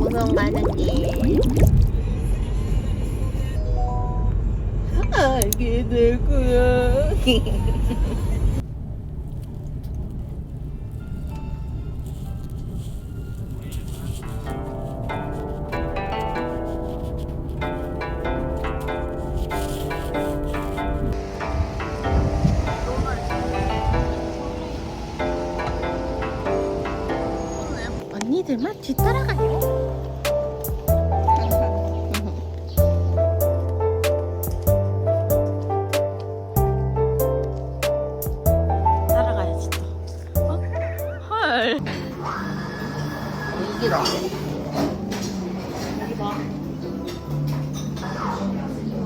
우선 가는 길. 알게 될 거야. 언니들만 뒤따라가요. 따라가야지 또. 어? 헐. 이게 나. 여기 봐.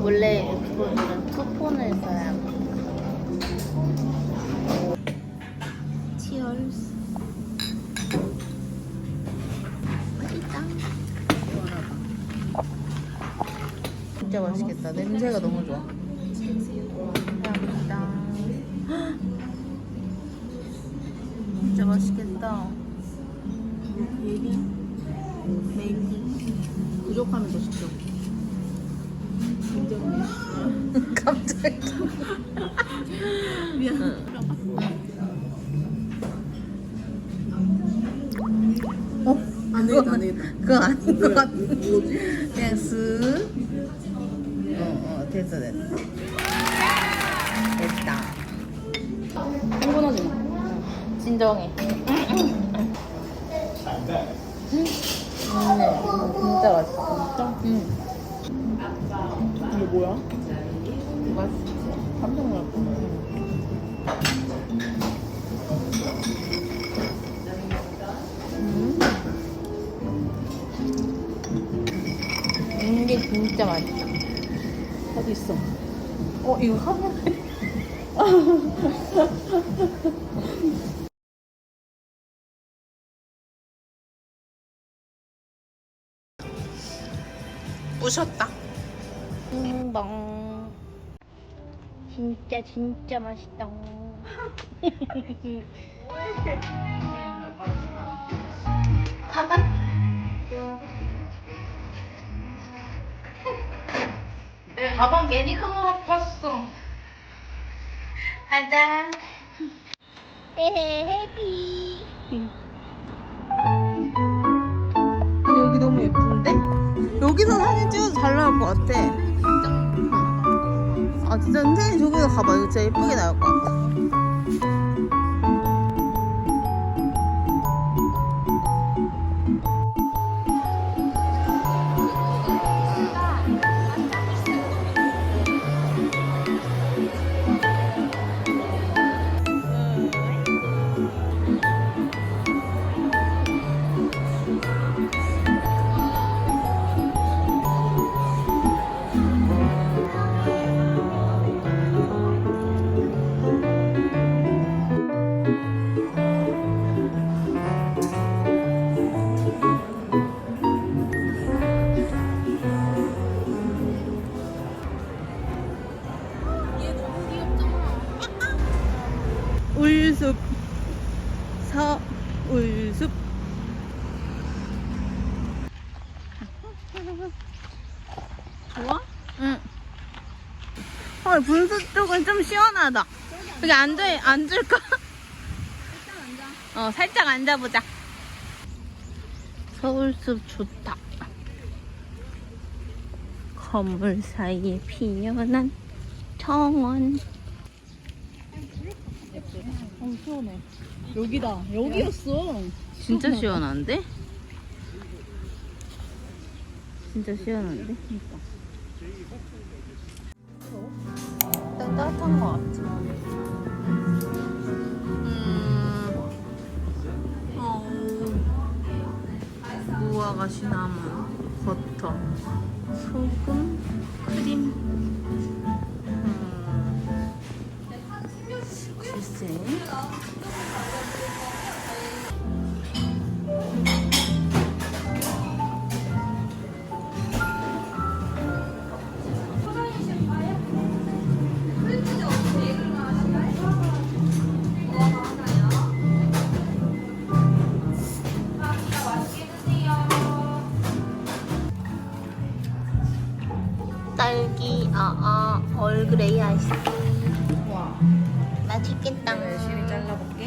원래 유튜버들은 투폰을 써야 합니다. 치얼스. 진짜 맛있겠다. 냄새가 너무 좋아. 감사합니다. 진짜 맛있겠다. 부족하면 더 시켜. 갑자기. 미안. 어? 안 되겠다, 안 되겠다. 그거 아닌 것 같아. 뭐지? 어, 어, 됐어, 됐어. 됐다. 흥분하지 마. 진정해. 음, 진짜 맛있어. 응. 이게 뭐야? 맛있지. 깜짝 놀랐어. 음. 진짜 맛있다. 어디 있어? 어, 이거 화면에. 부셨다. 빙봉. 진짜 진짜 맛있다. 가방 괜히 큰거 봤어. 가자. 해피. 여기 너무 예쁜데? 여기서 사진 찍어도 잘 나올 것 같아. 아 진짜 선생님 저기서 가봐. 이거 진짜 예쁘게 나올 것 같아. 서울숲 좋아? 응. 헐 분수 쪽은 좀 시원하다. 여기 앉아 앉을까? 어 살짝 앉아보자. 서울숲 좋다. 건물 사이에 피어난 정원. 어, 시원해. 여기다. 여기였어. 진짜 시원한데? 진짜 시원한데? 일단 따뜻한 거 같아. 음, 어, 무화과 시나몬, 버터, 소금, 크림. 음, 글쎄. 얼그레이 아이스. 와. 맛있겠다. 열심히 잘라볼게.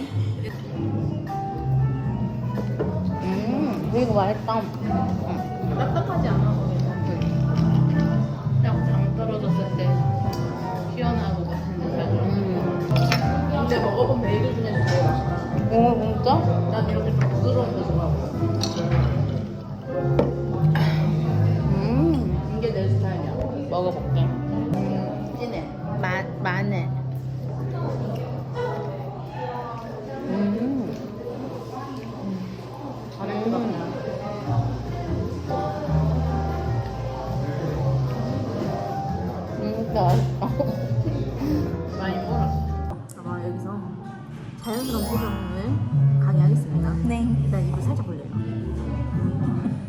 음, 이거 맛있다. 응. 딱딱하지 않아, 그냥 음. 장 떨어졌을 때 시원하고 맛있는 음. 근데 먹어본 베이글 중에서 제일 맛있다. 오, 진짜? 난 이렇게 부드러운 거 좋아하고. 많이 먹었어. 아마 여기서 자연스러운 표정을 강의하겠습니다. 네. 일단 입을 살짝 벌려요.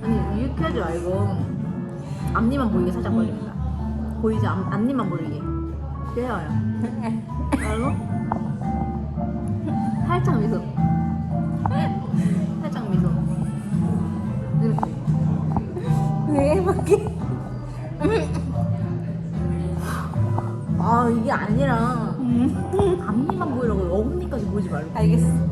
아니 이렇게 하지 말고 앞니만 보이게 살짝 벌립니다. 보이지? 앞, 앞니만 보이게. 떼어요. 말로 살짝 미소. 이렇게. 왜 밖에? 아 이게 아니라 앞니만 보이라고 어금니까지 보이지 말고. 알겠어.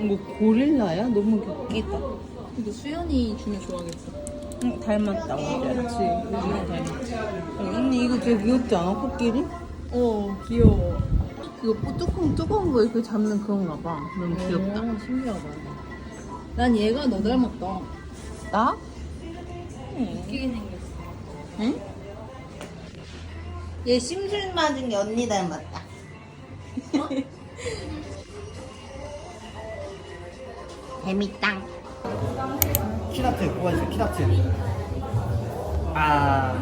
뭐 고릴라야? 너무 웃기다. 이거 수연이 주면 좋아하겠어. 응, 닮았다 오늘. 그치. 요즘에 닮았지. 어, 언니 이거 되게 귀엽지 않아? 코끼리? 어, 귀여워. 이거 뭐 뚜껑 뜨거운 거 이렇게 잡는 그런가 봐. 너무 귀엽다. 오, 신기하다. 난 얘가 너 닮았다. 나? 웃기게 생겼어. 응? 얘 심술 맞은 게 언니 닮았다. 재밌다. 키나트 뽑아주세요 키나트 아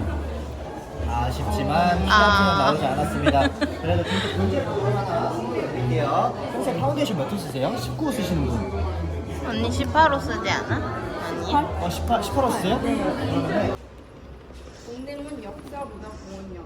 아쉽지만 키나트는 아. 나오지 않았습니다 그래도 근데 문제 하나 드릴게요 평소에 파운데이션 몇 호 쓰세요? 19호 쓰시는 분 언니 18호 쓰지 않아? 아니. 어, 18, 18호 쓰세요? 네 그러면 동대문 역사보다 공원역.